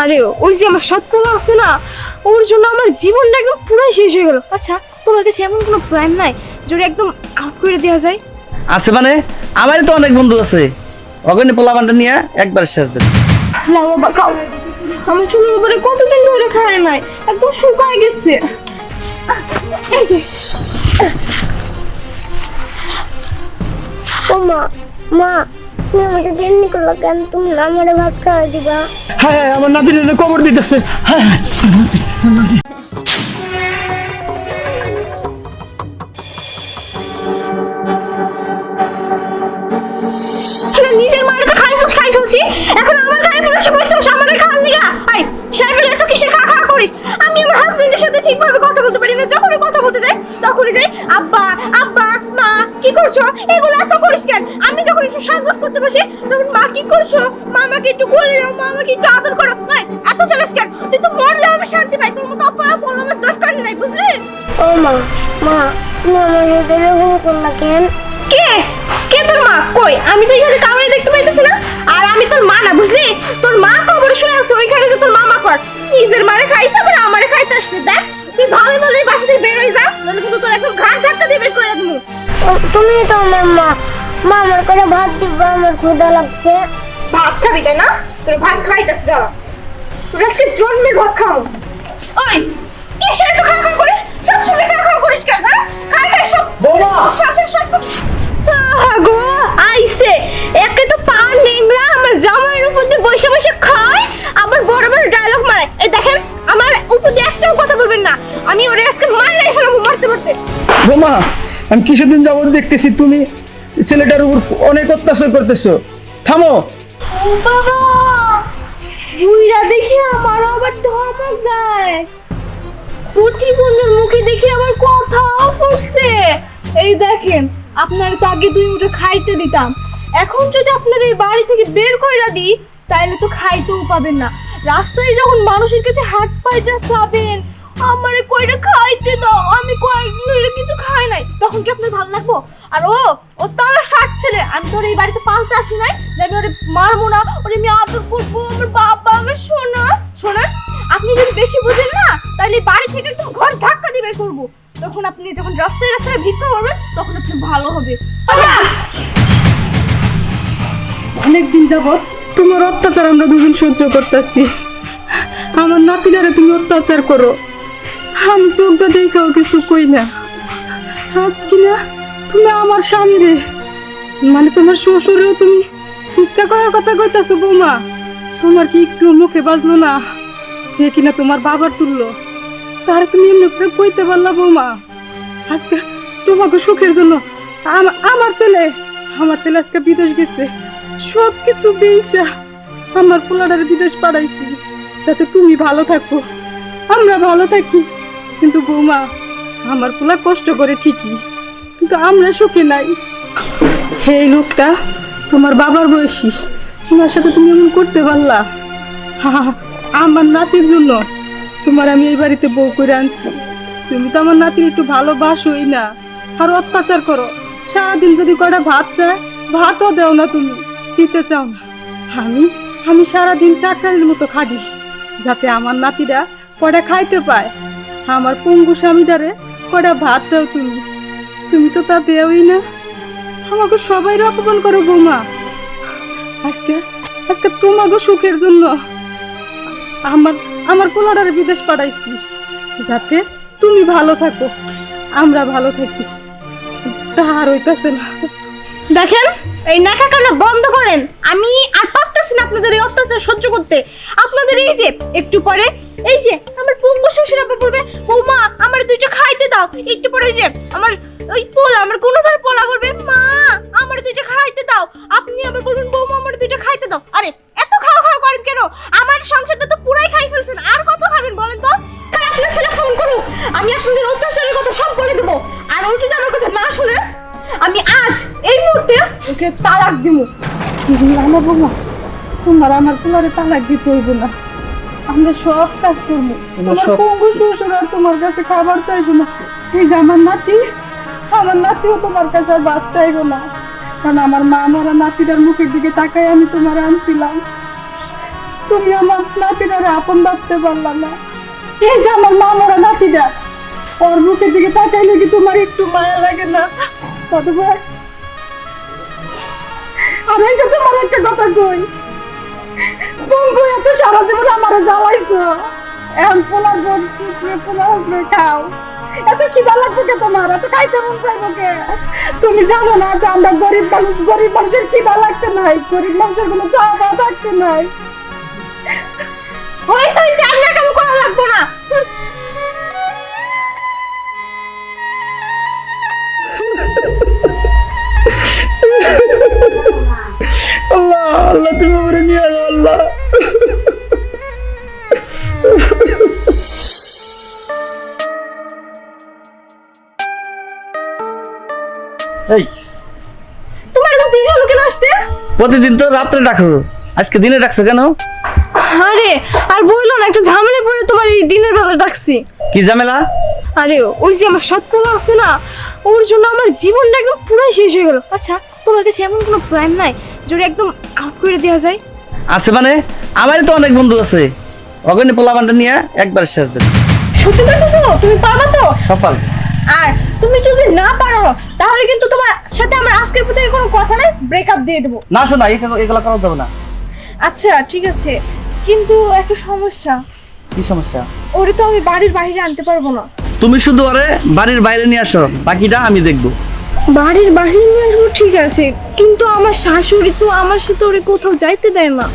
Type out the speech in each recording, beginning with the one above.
আরে ওই যে আমার সৎপোলা আছে না ওর জন্য আমার জীবনটা একদম পুরাই শেষ হয়ে গেল। আচ্ছা তোমার কাছে এমন কোনো প্ল্যান নাই যদি একদম আউট করে দেওয়া যায়? আছে মানে? আমারই তো অনেক বন্ধু আছে। অগণি পোলাবানটা নিয়ে একবার শেষ দেন না বাবা খাও। আমার চুলের উপরে কতদিন ধরে খায় নাই একদম শুকায় গেছে। এই যে। ও মা মা। তুমি আমাকে দেননি করল কেন? তুমি না আমারে ভাত খাওয়া দিবা। হ্যাঁ আমার নাতির কবর দিতেছে। হ্যাঁ করতে বসি তখন মা কি করছ মা আমাকে একটু কোলে নাও মা আমাকে একটু আদর করো ভাই এত চালাস কেন তুই তো মরলে আমি শান্তি পাই তোর মতো আপা বল আমার দোষ কাটে নাই বুঝলি ও মা মা তুমি আমার সাথে এরকম করলা কেন কে কে তোর মা কই আমি তো এখানে কাউরে দেখতে পাইতেছি না আর আমি তোর মা না বুঝলি তোর মা খবর শুনে আসছে ওইখানে যে তোর মামা কর নিজের মারে খাইছে আবার আমারে খাইতে আসছে দেখ তুই ভালো ভালো বাসা থেকে বের হয়ে যা নাহলে কিন্তু তোর একদম ঘাট ধাক্কা দিয়ে বের করে দেবো তুমি তো আমার মা মা আমার করে ভাত দিবা আমার ক্ষুধা লাগছে। ভাত খাবি তাই না? তোর ভাত খাইতেছে দাঁড়া। তোর আজকে জন্মের ভাত খাও। ওই কিসের তো খাওয়া খাওয়া করিস? সব সময় খাওয়া খাওয়া করিস কেন হ্যাঁ? খাই খাই সব বৌমা! সব সব গো আইছে একে তো পা নেংরা আমার জামাইয়ের উপর দিয়ে বসে বসে খায় আবার বড় বড় ডায়লগ মারে এই দেখেন আমার উপর দিয়ে একটাও কথা বলবেন না। আমি ওরে আজকে মারাই ফেলাবো মারতে মারতে। বোমা আমি কিছুদিন যাবত দেখতেছি তুমি? ছেলেটার উপর অনেক অত্যাচার করতেছো। থামো। বাবা বুইরা দেখে আমারও আবার ধমক দেয়। প্রতিবন্ধের মুখে দেখে আমার কথাও ফুটছে। এই দেখেন, আপনার তো আগে দুই মুঠো খাইতে দিতাম। এখন যদি আপনার এই বাড়ি থেকে বের কইরা দিই, তাইলে তো খাইতেও পাবেন না। রাস্তায় যখন মানুষের কাছে হাত পাইটা চাবেন আমারে কইরা খাইতে দাও। আমি কয়েকদিন কিছু খাই নাই। তখন কি আপনার ভালো লাগবো? আর ও ও তার ষাট ছেলে। আমি তোর এই বাড়িতে পালতে আসি নাই। যে আমি ওরে মারবো না। ওরে আমি আদর করব। আমার বাবা, আমার সোনা। শোনান আপনি যদি বেশি বুঝেন না তাহলে বাড়ি থেকে একদম ঘর ধাক্কা দিয়ে বের করব। তখন আপনি যখন রাস্তায় রাস্তায় ভিক্ষা করবেন, তখন আপনি ভালো হবে। অনেকদিন যাবৎ তোমার অত্যাচার আমরা দুজন সহ্য করতেছি। আমার নাতিনারে তুমি অত্যাচার করো। আমি চোখটা দেখাও কিছু কই না। আজ কিনা তুমি আমার স্বামী রে। মানে তোমার শ্বশুরেও তুমি ভিক্ষা করার কথা কইতাছো বৌমা। তোমার কি একটু মুখে বাজলো না যে কিনা তোমার বাবার তুললো তার তুমি এমনি করে কইতে পারলা বৌমা। আজকে তোমাকে সুখের জন্য আম- আমার ছেলে আমার ছেলে আজকে বিদেশ গেছে। সব কিছু বেইসা আমার পোলাডার বিদেশ পাঠাইছি। যাতে তুমি ভালো থাকো। আমরা ভালো থাকি। কিন্তু বৌমা আমার পোলা কষ্ট করে ঠিকই কিন্তু আমরা সুখে নাই। এই লোকটা তোমার বাবার বয়সী তোমার সাথে তুমি এমন করতে পারলা? হা, আমার নাতির জন্য। তোমার আমি এই বাড়িতে বউ করে আনছি। তুমি তো আমার নাতির একটু ভালোবাসোই না। আর অত্যাচার করো। সারাদিন যদি কটা ভাত চায় ভাতও দেও না তুমি। দিতে চাও না। আমি আমি সারাদিন চাকরানির মতো খাটি যাতে আমার নাতিরা কটা খাইতে পায়। আমার পঙ্গু স্বামীদারে কটা ভাত দাও তুমি? তুমি তো তা দেওই না। আমাকে সবাই অপমান করো বৌমা। আজকে আজকে তোমাকে সুখের জন্য আমার আমার পোলাডারে বিদেশ পাঠাইছি। যাতে তুমি ভালো থাকো, আমরা ভালো থাকি। তাহার হইতাছে না। দেখেন, এই নাকা কান্না বন্ধ করেন। আমি আর পারতেছি না আপনাদের এই অত্যাচার সহ্য করতে। আপনাদের এই যে, একটু পরে, এই যে, আমার পঙ্গু শ্বশুর আবার বলবে, বৌমা, আমার দুইটা খাইতে দাও। একটু পরে ওই যে, আমার ওই পোলা, আমার কোনো ধর পোলা বলবে, মা, আমার দুইটা খাইতে দাও। আপনি আবার বলবেন, বৌমা, আমার দুইটা খাইতে দাও। আরে, এত খাওয়া খাওয়া করেন কেন? আমার সংসারটা তো পুরাই খাই ফেলছেন। আর কত খাবেন বলেন তো? আপনার ছেলে ফোন করুক। আমি আপনাদের অত্যাচারের কথা সব বলে দেবো। আর ও যদি আমার ওকে তালাক দিব আমার বৌমা তোমার আমার পোলারে তালাক দিতে হইব না। আমরা সব কাজ করব। তোমার পঙ্গু শ্বশুর আর তোমার কাছে খাবার চাইব না। এই যে আমার নাতি আমার নাতিও তোমার কাছে আর ভাত চাইব না। কারণ আমার মা মরা নাতিটার মুখের দিকে তাকাই আমি তোমার আনছিলাম। তুমি আমার নাতিটারে আপন ভাবতে পারলাম না। এই যে আমার মা মামারা নাতিটা ওর মুখের দিকে তাকাইলে কি তোমার একটু মায়া লাগে না? দাদু ভাই? এই যে তোমার একটা কথা কই? পঙ্গু এত সারা জীবন আমারে জ্বালাইছো। এখন পোলার বোন পোলার খাও। এত খিদা লাগবে কে তোমার? এত খাইতে মন চাইব কে? তুমি জানো না যে আমরা গরিব মানুষ গরিব মানুষের খিদা লাগতে নাই, গরিব মানুষের কোনো চাওয়া থাকতে নাই। হয়েছে আমি আর কেন করা লাগবো না। আল্লাহ আল্লাহ তুমি আমার নিয়ে আলো আল্লাহ। এই তোমার এত দেরি হলো কেন আসতে? প্রতিদিন তো রাত্রে ডাকো। আজকে দিনে ডাকছো কেন? আরে আর বলল না একটা ঝামেলা পড়ে তোমার এই দিনের বেলা ডাকছি। কি ঝামেলা? আরে ওই যে আমার সৎপোলা আছে না ওর জন্য আমার জীবনটা একদম পুরাই শেষ হয়ে গেল। আচ্ছা তোমার কাছে এমন কোনো প্ল্যান নাই যেটা একদম আউট করে দেওয়া যায়? আছে মানে? আমারই তো অনেক বন্ধু আছে। অগণি পোলাবানটা নিয়ে একবার শেষ দিন। সত্যি বলতেছো? তুমি পারবা তো? সফল। আর তুমি যদি না পারো তাহলে কিন্তু তোমার সাথে আমার আজকের প্রতি কোনো কথা নাই ব্রেকআপ দিয়ে দেবো। না শোনা এগুলো এগুলো করা যাবে না। আচ্ছা ঠিক আছে। কিন্তু একটা সমস্যা। কি সমস্যা? ওরে তো আমি বাড়ির বাইরে আনতে পারব না। তুমি শুধু ওরে বাড়ির বাইরে নিয়ে আসো বাকিটা আমি দেখব। বাড়ির বাইরে নিয়ে আসব ঠিক আছে কিন্তু আমার শাশুড়ি তো আমার সাথে ওরে কোথাও যাইতে দেয় না।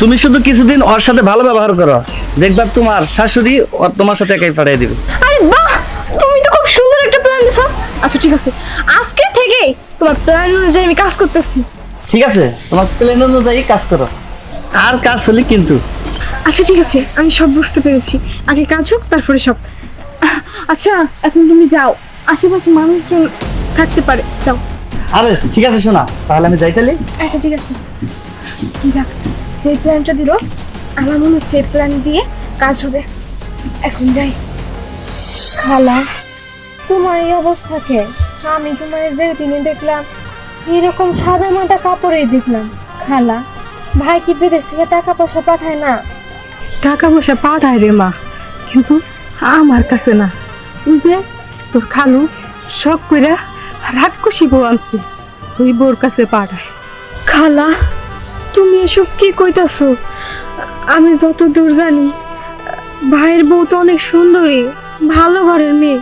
তুমি শুধু কিছুদিন ওর সাথে ভালো ব্যবহার করো দেখবা তোমার শাশুড়ি ও তোমার সাথে একাই পাঠিয়ে দিবে। আরে বাহ! তুমি তো খুব সুন্দর একটা প্ল্যান দিছো। আচ্ছা ঠিক আছে। আজকে থেকেই তোমার প্ল্যান অনুযায়ী আমি কাজ করতেছি। ঠিক আছে তোমার প্লেন অনুযায়ী কাজ করো। আর কাজ হলে কিন্তু। আচ্ছা ঠিক আছে আমি সব বুঝতে পেরেছি। আগে কাজ হোক তারপরে সব। আচ্ছা এখন তুমি যাও। আশেপাশে মানুষজন থাকতে পারে। যাও। আরে ঠিক আছে শোনা। তাহলে আমি যাই তাহলে? আচ্ছা ঠিক আছে। যাক যে প্ল্যানটা দিল আমার মনে হচ্ছে এই প্ল্যান দিয়ে কাজ হবে। এখন যাই। খালা তোমার এই অবস্থা অবস্থাকে আমি তোমার যে দিনে দেখলাম এরকম সাদা মাটা কাপড়েই দেখলাম। খালা ভাই কি বিদেশ থেকে টাকা পয়সা পাঠায় না? টাকা পয়সা পাঠায় রে মা কিন্তু আমার কাছে না। ওই যে তোর খালু শখ কইরা রাক্ষসী বউ আনছে ওই বউর কাছে পাঠায়। খালা তুমি এসব কি কইতাছো? আমি যত দূর জানি ভাইয়ের বউ তো অনেক সুন্দরী ভালো ঘরের মেয়ে।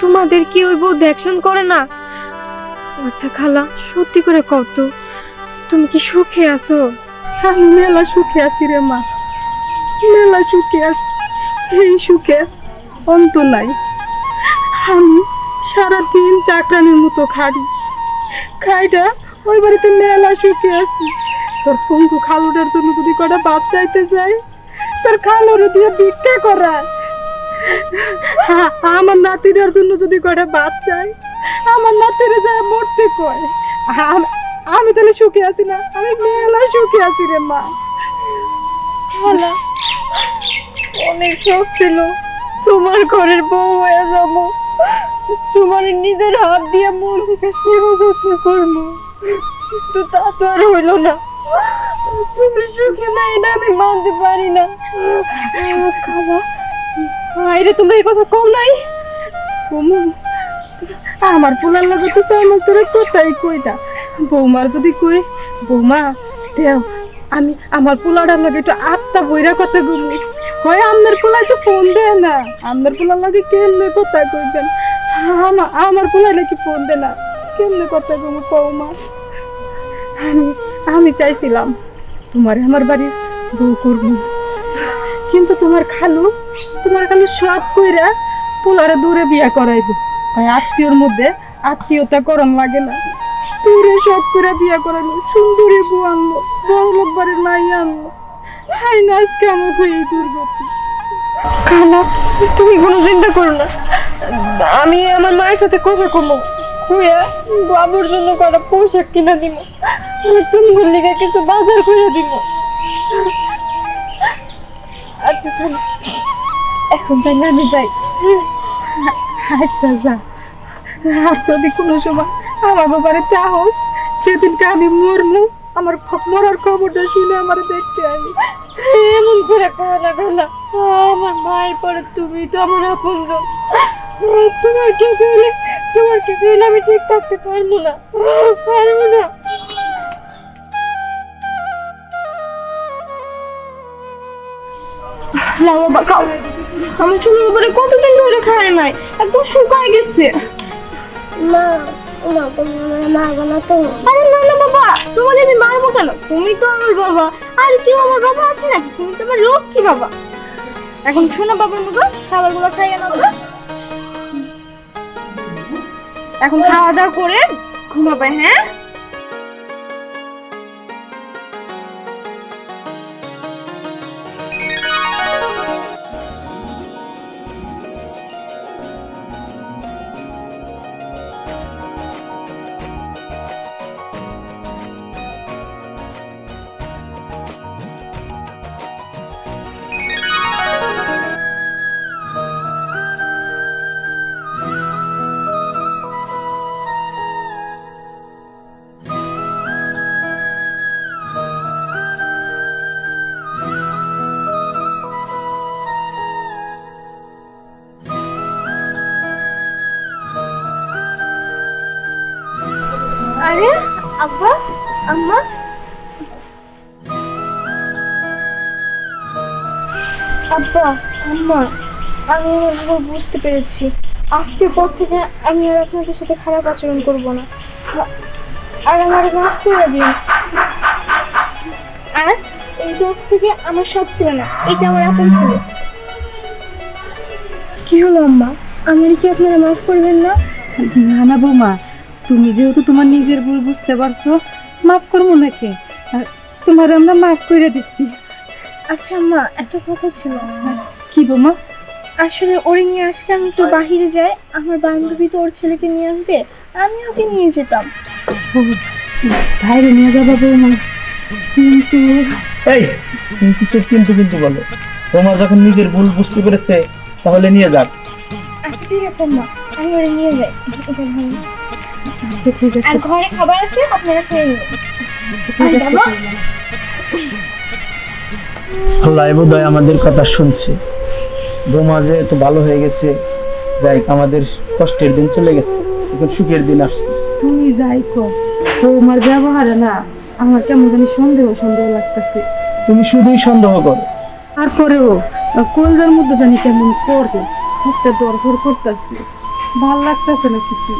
তোমাদের কি ওই বউ দেখশন করে না? আচ্ছা খালা সত্যি করে কত তুমি কি সুখে আছো? আমি মেলা সুখে আছি রে মা। মেলা সুখে আছি। এই সুখে অন্ত নাই। আমি সারাদিন চাকরানির মতো খাড়ি। খাইটা ওই বাড়িতে মেলা সুখে আছি। তোর পঙ্কু খালুটার জন্য যদি কটা বাদ চাইতে যাই, তোর খালুরে দিয়ে ভিক্ষা করায় আ- আমার নাতিদের জন্য যদি কটা বাদ চাই, আমার নাতিরে যায় মরতে কয়। আম- তাহলে সুখে আছি না। আমি মেলা সুখে আছি রে মা। খালা অনেক শখ ছিল। তোমার ঘরের বউ হয়ে যাব। তোমার নিজের হাত দিয়ে মুরগিকে সেবা যত্ন করব। কিন্তু তা তো আর হইল না। তুমি সুখে না এটা আমি মানতে পারি না। খালা আইরে তোমরা এই কথা কম নাই? কুমু আমার পোলার লাগে তো আমার তোরে কোথায় কইটা বৌমার যদি কই, বৌমা, দেও, আমি আমার পোলাটার লাগে একটু আত্মা বইরা কথা গুলি কয় আপনার পোলায় তো ফোন দেয় না। আপনার পোলার লাগে কেমনে কথা কইবেন? আমার আমার পোলায় নাকি ফোন দেয় না। কেমনে কথা কৌমা আমি আমি চাইছিলাম তোমার আমার বাড়ির বউ করব। কিন্তু তোমার খালু তোমার খালু সব কইরা পোলারে দূরে বিয়া করাইব। আত্মীয়র মধ্যে আত্মীয়তা করন লাগে না। দূরে সব করে বিয়া করাইলো সুন্দরী বউ আনলো, বড় লোক বাড়ির মাই আনলো। হাই না, আজকে আমার হয়ে দুর্গতি। খালা, তুমি কোনো চিন্তা করো না। আমি আমার মায়ের সাথে কথা কমো। খুয়া বাবুর জন্য কটা পোশাক কিনা দিব তুমি লিগে কিছু বাজার করে দিব আচ্ছা এখন তাই আমি যাই। আচ্ছা যা। আর যদি কোনো সময় আমার বাবারে হোক সেদিনকে আমি মরমু আমার মরার খবরটা শুনে আমার দেখতে আনি এমন করে কো না। বেলা আমার মায়ের পরে তুমি তো আমার আপন তোমার কিছু হলে তোমার কিছু হলে আমি ঠিক থাকতে পারব না। পারব না। না বাবা খাও। আমার চুলের উপরে কতদিন ধরে খায় নাই। একদম শুকায় গেছে। মা মা তুমি মারবো না না না কেন? তুমি তো আমার বাবা। আর কেউ আমার বাবা আছে নাকি? তুমি তো আমার লক্ষ্মী বাবা। এখন শোনো বাবার মতো, খাবারগুলো খাইয়ে নাও তো। এখন খাওয়া দাওয়া করে ঘুমাবে হ্যাঁ? আব্বা আম্মা। আব্বা আম্মা আমি আমার ভুল বুঝতে পেরেছি। আজকের পর থেকে আমি আর আপনাদের সাথে খারাপ আচরণ করব না। আর আমার মাফ করে দিন। আর এই দোষ থেকে আমার সব ছিল না এটা আমার আপন ছিল। কি হলো আম্মা? আমি কি আপনারা মাফ করবেন না? না না বৌমা। তুমি যেহেতু তোমার নিজের ভুল বুঝতে পারছ মাফ করব নাকি? তোমার আমরা মাফ করে দিচ্ছি আচ্ছা আম্মা একটা কথা ছিল। কি বৌমা আসলে ওরে নিয়ে আজকে আমি একটু বাহিরে যাই আমার বান্ধবী তো ওর ছেলেকে নিয়ে আসবে আমি ওকে নিয়ে যেতাম। বাইরে নিয়ে যাবা বৌমা কিন্তু এই তুমি কিসের কিন্তু কিন্তু বলো? তোমার যখন নিজের ভুল বুঝতে পেরেছে তাহলে নিয়ে যাক। আচ্ছা ঠিক আছে আম্মা আমি ওরে নিয়ে যাই। আচ্ছা ঠিক আছে। আর ঘরে খাবার আছে? আপনারা খেয়ে নেবেন আচ্ছা, ঠিক আছে আল্লাহ বোধহয় আমাদের কথা শুনছে। বোমা যেহেতু ভালো হয়ে গেছে যাই আমাদের কষ্টের দিন চলে গেছে এখন সুখের দিন আসছে। তুমি যাই কো। বৌমার ব্যবহারে না আমার কেমন জানি সন্দেহ সন্দেহ লাগতেছে। তুমি শুধুই সন্দেহ করো। তারপরেও কলজার মধ্যে জানি কেমন করে একটা দরফর করতেছে। ভালো লাগতেছে না কিছু।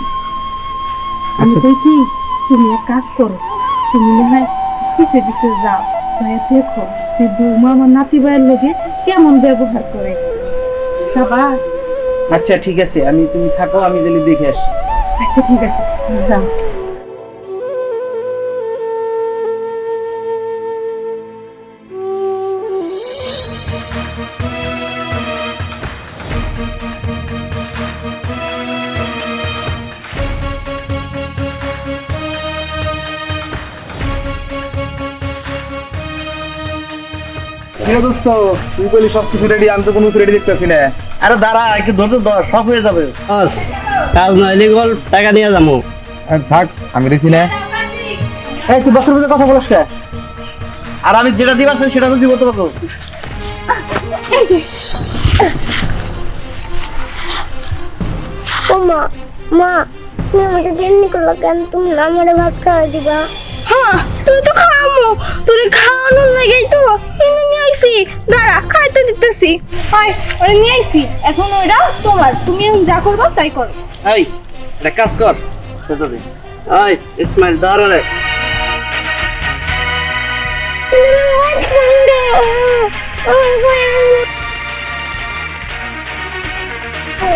আমি আচ্ছা। দেখি তুমি এক কাজ করো। তুমি মনে হয় পিছে পিছে যাও। যাই দেখো যে বৌমা আমার নাতি ভাইয়ের লোকে কেমন ব্যবহার করে। যাবা? আচ্ছা ঠিক আছে। আমি তুমি থাকো আমি তাহলে দেখে আসি। আচ্ছা ঠিক আছে। যাও। কিরে দোস্ত তুই বলি সব কিছু রেডি আমি তো কোনো রেডি দেখতেছি না। আরে দাঁড়া একটু ধৈর্য ধর সব হয়ে যাবে। বাস কাজ নইলে গল টাকা নিয়ে যাব। আর থাক আমি রেছি না। এই তুই বছর বছর কথা বলছ আর আমি যেটা দিবার চাই সেটা তো দিব তোমাকে। ও মা মা তুমি আমাকে দেননি করল কেন? তুমি আমারে ভাত খাওয়া দিবা। হ্যাঁ তুমি তো খাওয়ামো তোরে খাওয়ানোর লাগেই তো দাঁড়া খাইতে দিতেছি। হয় ওরে নিয়ে আইছি। এখন ওইটা তোমার। তুমি এখন যা করবা তাই করো। এই একটা কাজ কর। সেটা দে এই ইসমাইল দাঁড়া রে।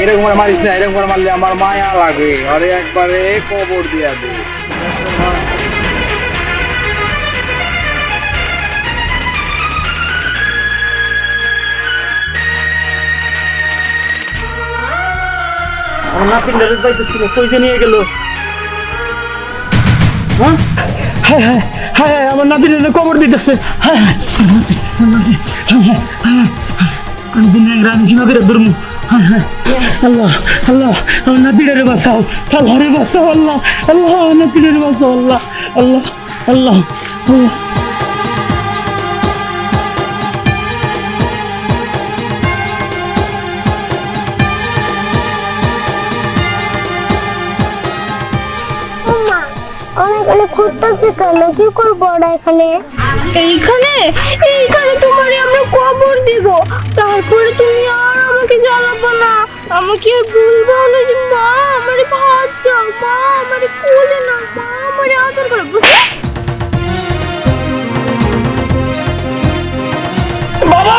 এরকম করে মারিস না এরকম মারলে আমার মায়া লাগে। আরে একবারে কবর দিয়া দে। হায়? আমার নাতির কবর দিতেছে। আল্লাহ আল্লাহ, আমার নাতিটারে বাঁচাও। আল্লাহ রে বাঁচাও, আল্লাহ আল্লাহ, আমার নাতিটারে আল্লাহ আল্লাহ আল্লাহ আল্লাহ। মানে খুঁজতেছে কেন কি করব ওরা এখানে এইখানে এইখানে তোমারে আমরা কবর দিব তারপরে তুমি আর আমাকে জ্বালাবো না আমাকে আর বলব না যে মা আমারে ভাত দাও মা আমারে কোলে না মা আমারে আদর করো বুঝলে বাবা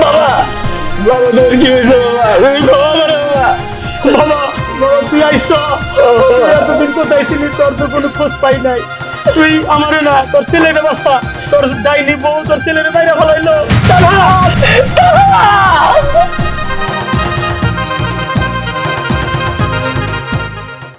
বাবা তোর কি হয়েছে এতদিন তোর তো কোনো খোঁজ পাই নাই। তুই আমারে না, তোর ছেলেরে বাসা তোর ডাইনি বউ, তোর ছেলেরে বাইরে ফেলাইলো